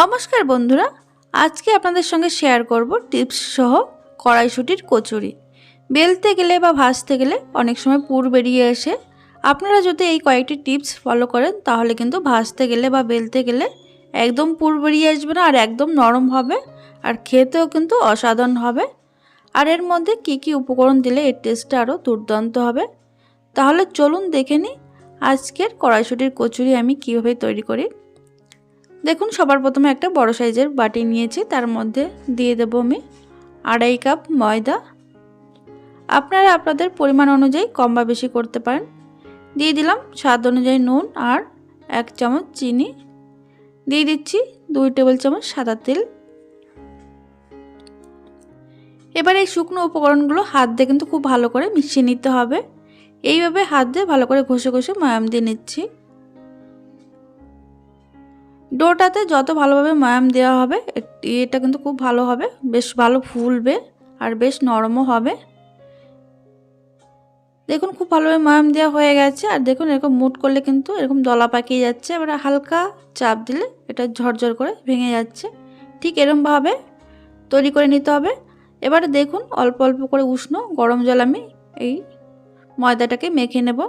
নমস্কার বন্ধুরা, আজকে আপনাদের সঙ্গে শেয়ার করব টিপস সহ কড়াইশুটির কচুরি। বেলতে গেলে বা ভাজতে গেলে অনেক সময় পুর বেরিয়ে আসে। আপনারা যদি এই কয়েকটি টিপস ফলো করেন, তাহলে কিন্তু ভাজতে গেলে বা বেলতে গেলে একদম পুর বেরিয়ে আসবে না আর একদম নরম হবে আর খেতেও কিন্তু অসাধারণ হবে। আর এর মধ্যে কি কি উপকরণ দিলে এর টেস্টটা আরও দুর্দান্ত হবে? তাহলে চলুন দেখে নিই আজকের কড়াইশুটির কচুরি আমি কীভাবে তৈরি করি। দেখুন, সবার প্রথমে একটা বড় সাইজের বাটি নিয়েছি। তার মধ্যে দিয়ে দেবো আমি আড়াই কাপ ময়দা। আপনারা আপনাদের পরিমাণ অনুযায়ী কম বা বেশি করতে পারেন। দিয়ে দিলাম স্বাদ অনুযায়ী নুন আর এক চামচ চিনি। দিয়ে দিচ্ছি দুই টেবিল চামচ সাদা তেল। এবার এই শুকনো উপকরণগুলো হাত দিয়ে কিন্তু খুব ভালো করে মিশিয়ে নিতে হবে। এইভাবে হাত দিয়ে ভালো করে ঘষে ঘষে ময়াম দিয়ে নিচ্ছি। ডোটাতে যত ভালোভাবে ময়াম দেওয়া হবে এটা কিন্তু খুব ভালো হবে, বেশ ভালো ফুলবে আর বেশ নরমও হবে। দেখুন খুব ভালোভাবে ময়াম দেওয়া হয়ে গেছে আর দেখুন এরকম মুট করলে কিন্তু এরকম দলা পাকিয়ে যাচ্ছে, এবার হালকা চাপ দিলে এটা ঝরঝর করে ভেঙে যাচ্ছে। ঠিক এরমভাবে তৈরি করে নিতে হবে। এবারে দেখুন অল্প অল্প করে উষ্ণ গরম জল আমি এই ময়দাটাকে মেখে নেব।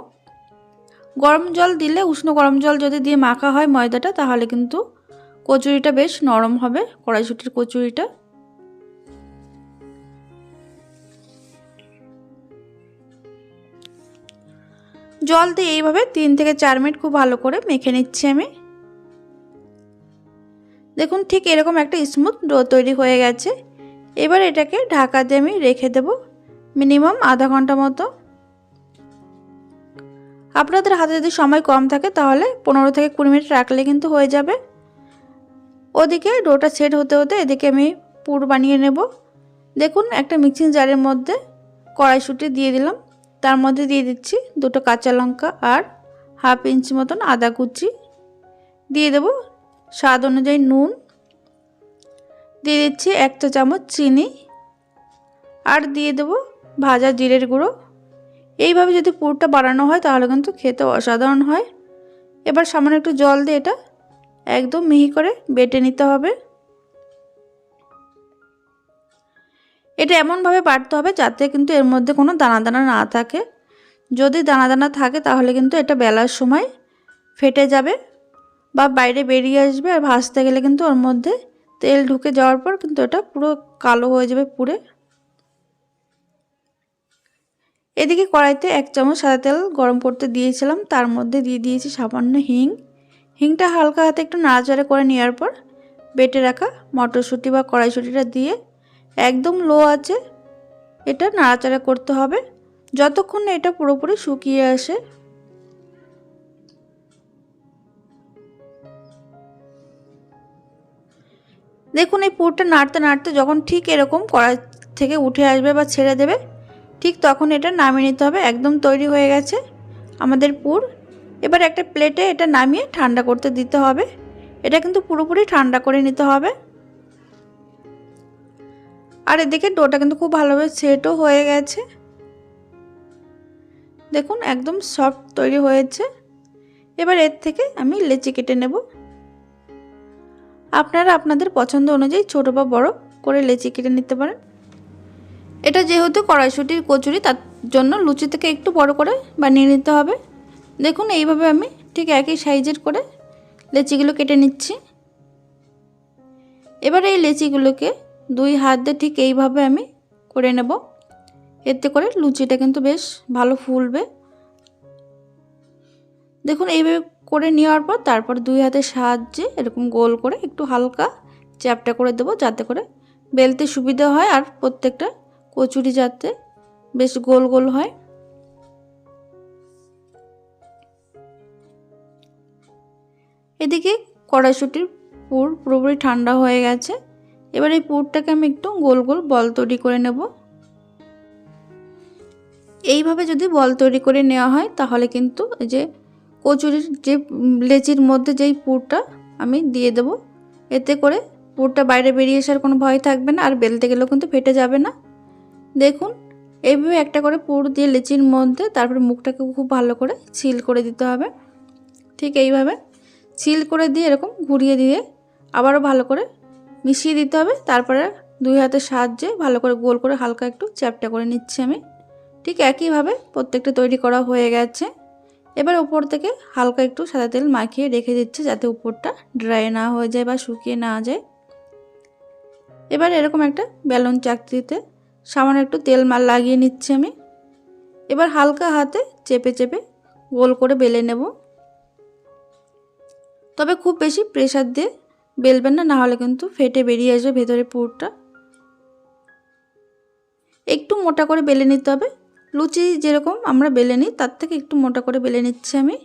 গরম জল দিলে, উষ্ণ গরম জল যদি দিয়ে মাখা হয় ময়দাটা, তাহলে কিন্তু কচুরিটা বেশ নরম হবে, কড়াইশুটির কচুরিটা। জল দিয়ে এইভাবে তিন থেকে চার মিনিট খুব ভালো করে মেখে নিচ্ছি আমি। দেখুন, ঠিক এরকম একটা স্মুথ ডো তৈরি হয়ে গেছে। এবার এটাকে ঢাকা দিয়ে আমি রেখে দেব, মিনিমাম আধা ঘণ্টা মতো। আপনাদের হাতে যদি সময় কম থাকে তাহলে পনেরো থেকে কুড়ি মিনিট রাখলে কিন্তু হয়ে যাবে। ওদিকে ডোটা সেট হতে হতে এদিকে আমি পুর বানিয়ে নেব। দেখুন, একটা মিক্সিং জারের মধ্যে কড়াইশুটি দিয়ে দিলাম। তার মধ্যে দিয়ে দিচ্ছি দুটো কাঁচা লঙ্কা আর হাফ ইঞ্চি মতন আদা কুচি। দিয়ে দেব স্বাদ অনুযায়ী নুন। দিয়ে দিচ্ছি এক চা চামচ চিনি। আর দিয়ে দেব ভাজা জিরের গুঁড়ো। এইভাবে যদি পুরটা বানানো হয়, তাহলে কিন্তু খেতে অসাধারণ হয়। এবার সামান্য একটু জল দিয়ে এটা একদম মিহি করে বেটে নিতে হবে। এটা এমনভাবে বাটতে হবে যাতে কিন্তু এর মধ্যে কোনো দানা দানা না থাকে। যদি দানা দানা থাকে, তাহলে কিন্তু এটা বেলার সময় ফেটে যাবে বা বাইরে বেরিয়ে আসবে। আর ভাজতে গেলে কিন্তু ওর মধ্যে তেল ঢুকে যাওয়ার পর কিন্তু এটা পুরো কালো হয়ে যাবে পুরে এদিকে কড়াইতে এক চামচ সাদা তেল গরম করতে দিয়েছিলাম। তার মধ্যে দিয়ে দিয়েছি সামান্য হিং। হিংটা হালকা হাতে একটু নাড়াচাড়া করে নেওয়ার পর বেটে রাখা মটরশুঁটি বা কড়াইশুঁটিটা দিয়ে একদম লো আছে এটা নাড়াচাড়া করতে হবে। যতক্ষণ না এটা পুরোপুরি শুকিয়ে আসে। দেখুন এই পুরটা নাড়তে নাড়তে যখন ঠিক এরকম কড়াই থেকে উঠে আসবে বা ছেড়ে দেবে ঠিক তখন এটা নামিয়ে নিতে হবে, একদম তৈরি হয়ে গেছে আমাদের পুর। এবার একটা প্লেটে এটা নামিয়ে ঠান্ডা করতে দিতে হবে। এটা কিন্তু পুরোপুরি ঠান্ডা করে নিতে হবে। আর এদিকে ডোটা কিন্তু খুব ভালোভাবে সেটও হয়ে গেছে। দেখুন, একদম সফট তৈরি হয়েছে। এবার এর থেকে আমি লেচি কেটে নেব। আপনারা আপনাদের পছন্দ অনুযায়ী ছোট বা বড় করে লেচি কেটে নিতে পারেন। এটা যেহেতু কড়াইশুটির কচুরি, তার জন্য লুচি থেকে একটু বড় করে বানিয়ে নিতে হবে। দেখুন, এইভাবে আমি ঠিক একই সাইজের করে লেচিগুলো কেটে নিচ্ছি। এবার এই লেচিগুলোকে দুই হাত দিয়ে ঠিক এইভাবে আমি করে নেব। এতে করে লুচিটা কিন্তু বেশ ভালো ফুলবে। দেখুন, এইভাবে করে নেওয়ার পর তারপর দুই হাতের সাহায্যে এরকম গোল করে একটু হালকা চ্যাপটা করে দেবো, যাতে করে বেলতে সুবিধা হয় আর প্রত্যেকটা কচুরি যাতে বেশ গোল গোল হয়। এদিকে কড়াইশুটির পুর পুরোপুরি ঠান্ডা হয়ে গেছে। এবার এই পুরটাকে আমি একটু গোল গোল বল তৈরি করে নেব। এইভাবে যদি বল তৈরি করে নেওয়া হয়, তাহলে কিন্তু এই যে কচুরির যে লেচির মধ্যে যেই পুরটা আমি দিয়ে দেব, এতে করে পুরটা বাইরে বেরিয়ে আসার কোনো ভয় থাকবে না, আর বেলতে গেলেও কিন্তু ফেটে যাবে না। দেখুন এইভাবে একটা করে পুর দিয়ে লেচির মধ্যে তারপরে মুখটাকে খুব ভালো করে ছিল করে দিতে হবে। ঠিক এইভাবে ছিল করে দিয়ে এরকম ঘুরিয়ে দিয়ে আবারও ভালো করে মিশিয়ে দিতে হবে। তারপরে দুই হাতের সাহায্যে ভালো করে গোল করে হালকা একটু চ্যাপটা করে নিচ্ছি আমি। ঠিক একইভাবে প্রত্যেকটা তৈরি করা হয়ে গেছে। এবার উপর থেকে হালকা একটু সাদা তেল মাখিয়ে রেখে দিচ্ছি যাতে উপরটা ড্রাই না হয়ে যায় বা শুকিয়ে না যায়। এবার এরকম একটা বেলুন চাকতিতে সামান্য একটু তেল মাল লাগিয়ে নিচ্ছি আমি। এবার হালকা হাতে চেপে চেপে গোল করে বেলে নেব। তবে খুব বেশি প্রেশার দিয়ে বেলবেন না, নাহলে কিন্তু ফেটে বেরিয়ে আসবে ভেতরে পুরটা। একটু মোটা করে বেলে নিতে হবে। লুচি যেরকম আমরা বেলে নিই, তার থেকে একটু মোটা করে বেলে নিচ্ছি আমি।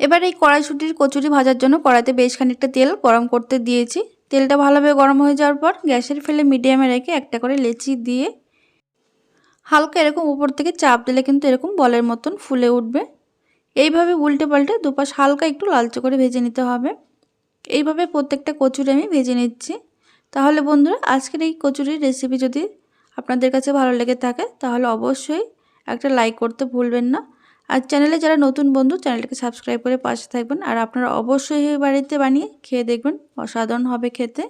এবার এই কড়াইশুটির কচুরি ভাজার জন্য কড়াইতে বেশ খানিকটা তেল গরম করতে দিয়েছি। তেলটা ভালোভাবে গরম হয়ে যাওয়ার পর গ্যাসের ফেলে মিডিয়ামে রেখে একটা করে লেচি দিয়ে হালকা এরকম উপর থেকে চাপ দিলে কিন্তু এরকম বলের মতন ফুলে উঠবে। এইভাবে উল্টে পাল্টে দুপাশ হালকা একটু লালচে করে ভেজে নিতে হবে। এইভাবে প্রত্যেকটা কচুরি আমি ভেজে নিচ্ছি। তাহলে বন্ধুরা, আজকের এই কচুরির রেসিপি যদি আপনাদের কাছে ভালো লেগে থাকে, তাহলে অবশ্যই একটা লাইক করতে ভুলবেন না। আর চ্যানেলে যারা নতুন বন্ধু, চ্যানেলটাকে সাবস্ক্রাইব করে পাশে থাকবেন। আর আপনারা অবশ্যই বাড়িতে বানিয়ে খেয়ে দেখবেন, অসাধারণ হবে খেতে।